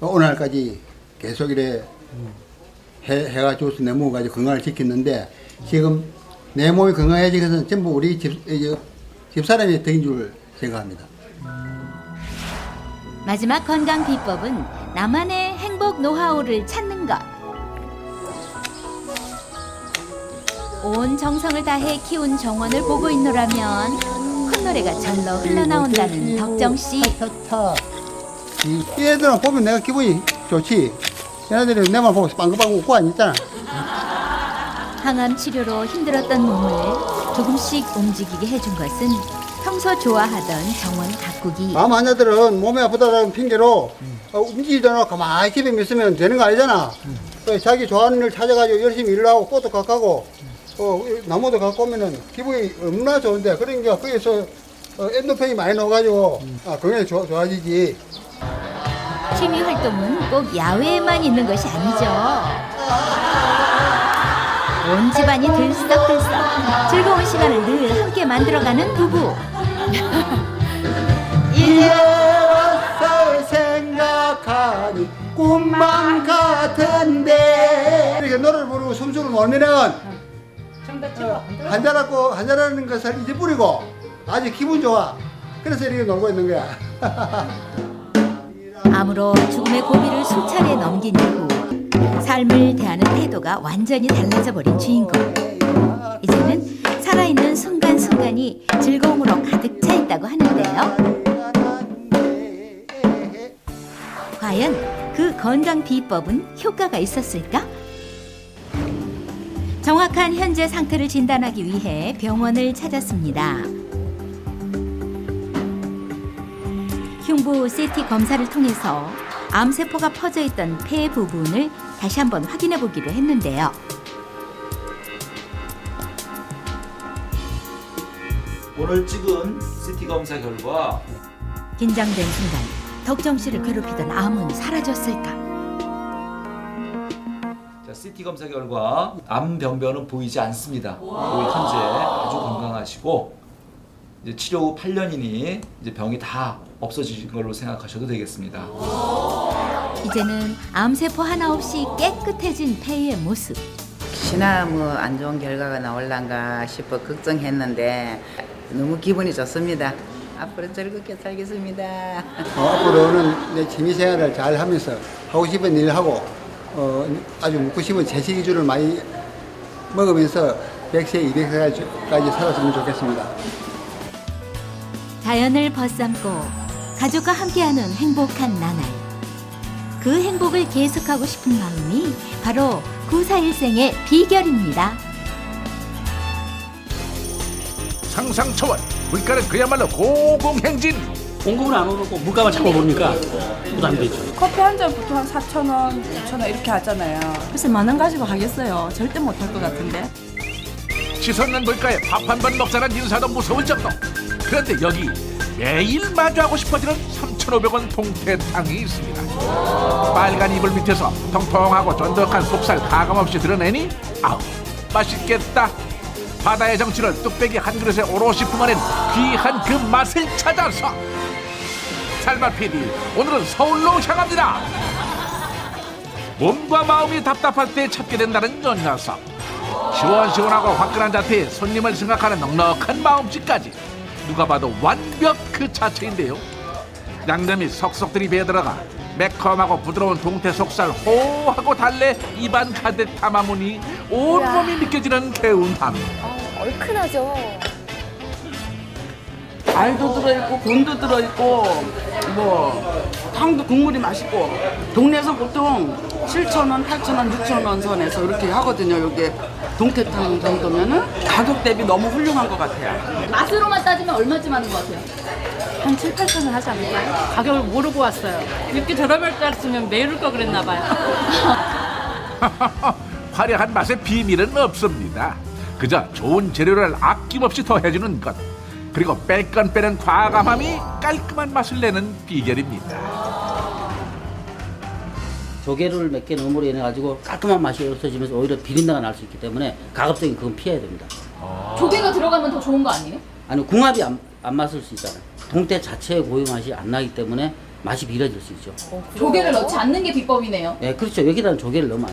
오늘까지 계속 이래 해, 해가 줘서 내 몸을 가지고 건강을 지켰는데 지금 내 몸이 건강해지기 위해서는 전부 우리 집, 이, 집사람의 덕인 줄 생각합니다. 마지막 건강 비법은 나만의 행복 노하우를 찾는 것. 온 정성을 다해 키운 정원을 보고 있노라면 콧노래가 절로 흘러나온다는 덕정 씨. 타타. 이 얘들은 보면 내가 기분이 좋지. 얘네들이 내만 보고 빵긋빵긋 웃고 앉았잖아. 항암 치료로 힘들었던 몸을 조금씩 움직이게 해준 것은 평소 좋아하던 정원 가꾸기. 암 환자들은 몸이 아프다는 핑계로 어, 움직이지 않고 가만히 집에 있으면 되는 거 아니잖아. 그래서 자기 좋아하는 일 찾아가지고 열심히 일을 하고 꽃도 가고 어, 나무도 갖고 오면은 기분이 얼마나 좋은데 그러니까 거기서 어, 엔도펜이 많이 나와가지고 아, 좋, 좋아지지. 취미 활동은 꼭 야외에만 있는 것이 아니죠. 온 집안이 들썩들썩 즐거운 시간을 늘 함께 만들어가는 부부. 이제 와서 생각하니 꿈만 같은데 이렇게 노래를 부르고 숨쉬는 놀면은 어, 한잔하고 한잔하는 것을 잊어버리고 아주 기분 좋아 그래서 이렇게 놀고 있는 거야 암으로 죽음의 고비를 수차례 넘긴 이후 삶을 대하는 태도가 완전히 달라져 버린 주인공. 이제는 살아있는 순간순간이 즐거움으로 가득 차 있다고 하는데요. 과연 그 건강 비법은 효과가 있었을까? 정확한 현재 상태를 진단하기 위해 병원을 찾았습니다. 흉부 CT 검사를 통해서 암세포가 퍼져 있던 폐 부분을 다시 한번 확인해 보기로 했는데요. 오늘 찍은 CT 검사 결과 긴장된 순간 덕정 씨를 괴롭히던 암은 사라졌을까? 자, CT 검사 결과 암 병변은 보이지 않습니다. 거의 현재 아주 건강하시고 이제 치료 후 8년이니 이제 병이 다 없어진 걸로 생각하셔도 되겠습니다. 이제는 암세포 하나 없이 깨끗해진 폐의 모습. 혹시나 뭐 안 좋은 결과가 나올란가 싶어 걱정했는데 너무 기분이 좋습니다. 앞으로 즐겁게 살겠습니다. 어, 앞으로는 내 취미 생활을 잘 하면서 하고 싶은 일을 하고 어, 아주 먹고 싶은 채식주를 많이 먹으면서 100세, 200세까지 살았으면 좋겠습니다 자연을 벗삼고 가족과 함께하는 행복한 나날. 그 행복을 계속하고 싶은 마음이 바로 구사일생의 비결입니다. 상상 초월 물가는 그야말로 고공행진 공급을 안 오르고 물가만 자꾸 오르니까 부담되죠. 커피 한 잔 보통 한 4,000원, 5,000원 이렇게 하잖아요. 글쎄 만원 가지고 하겠어요. 절대 못 할 것 같은데. 치솟는 물가에 밥 한 번 먹자는 인사도 무서울 정도 그런데 여기 매일 마주하고 싶어지는 3,500원 동태탕이 있습니다. 빨간 이불 밑에서 통통하고 쫀득한 속살 가감없이 드러내니 아우 맛있겠다. 바다의 정취를 뚝배기 한 그릇에 오롯이 품어낸 귀한 그 맛을 찾아서. 살맛 PD 오늘은 서울로 향합니다. 몸과 마음이 답답할 때 찾게 된다는 요 녀석 시원시원하고 화끈한 자태에 손님을 생각하는 넉넉한 마음씨까지 누가 봐도 완벽 그 자체인데요. 양념이 석석들이 배들어가 매콤하고 부드러운 동태 속살 호하고 달래 입안 가득 담아무니 온몸이 느껴지는 개운함. 얼큰하죠. 알도 들어있고 곤도 들어있고 뭐 탕도 국물이 맛있고 동네에서 보통 7,000원, 8,000원, 6,000원 선에서 이렇게 하거든요. 여기 동태탕 정도면은 가격 대비 너무 훌륭한 것 같아요. 맛으로만 따지면 얼마쯤 하는 것 같아요? 한 7, 8,000원 하지 않을까요? 가격을 모르고 왔어요. 이렇게 저렴할 줄 알았으면 매일 올걸 그랬나 봐요. 화려한 맛의 비밀은 없습니다 그저 좋은 재료를 아낌없이 더해주는 것 그리고 뺄 건 빼는 과감함이 깔끔한 맛을 내는 비결입니다 조개를 몇 개 넣음으로 인해 가지고 깔끔한 맛이 없어지면서 오히려 비린내가 날 수 있기 때문에 가급적인 그건 피해야 됩니다. 조개가 들어가면 더 좋은 거 아니에요? 아니 궁합이 안, 안 맞을 수 있잖아요. 동태 자체의 고유 맛이 안 나기 때문에 맛이 비려질 수 있죠. 조개를 넣지 않는 게 비법이네요. 예, 그렇죠. 여기다는 조개를 넣으면 안